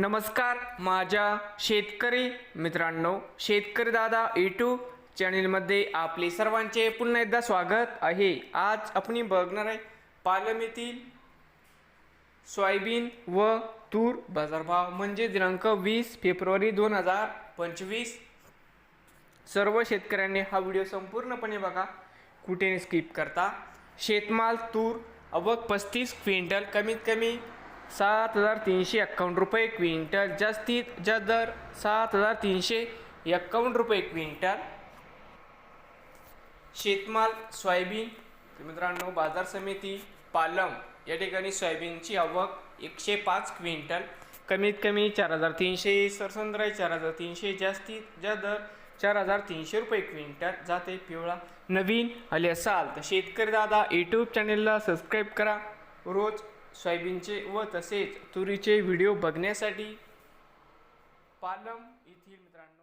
नमस्कार माझ्या शेतकरी मित्रांनो शेतकरी दादा यूट्यूब चॅनेलमध्ये आपले सर्वांचे पुन्हा एकदा स्वागत आहे. आज आपण बघणार आहे पालम येथील सोयाबीन व तूर बाजारभाव म्हणजे दिनांक वीस फेब्रुवारी दोन हजार पंचवीस. सर्व शेतकऱ्यांनी हा व्हिडिओ संपूर्णपणे बघा कुठे स्किप करता. शेतमाल तूर अवघ पस्तीस क्विंटल कमीत कमी सात हजार तीनशे एक्कावन्न रुपये क्विंटल. जास्तीत जास्त दर सात हजार तीनशे एक्कावन्न रुपये क्विंटल. शेतमाल सोयाबीन. मित्रांनो बाजार समिती पालम या ठिकाणी सोयाबीनची आवक एकशे पाच क्विंटल. कमीत कमी चार हजार तीनशे सरसंद्र चार हजार तीनशे जास्तीत जास्त दर चार हजार तीनशे रुपये क्विंटल. जाते पिवळा नवीन आले असाल तर शेतकरी दादा यूट्यूब चॅनेलला सबस्क्राईब करा. रोज सोयाबीनचे व तसेच तुरीचे व्हिडिओ बघण्यासाठी पालम येथील मित्रांनो.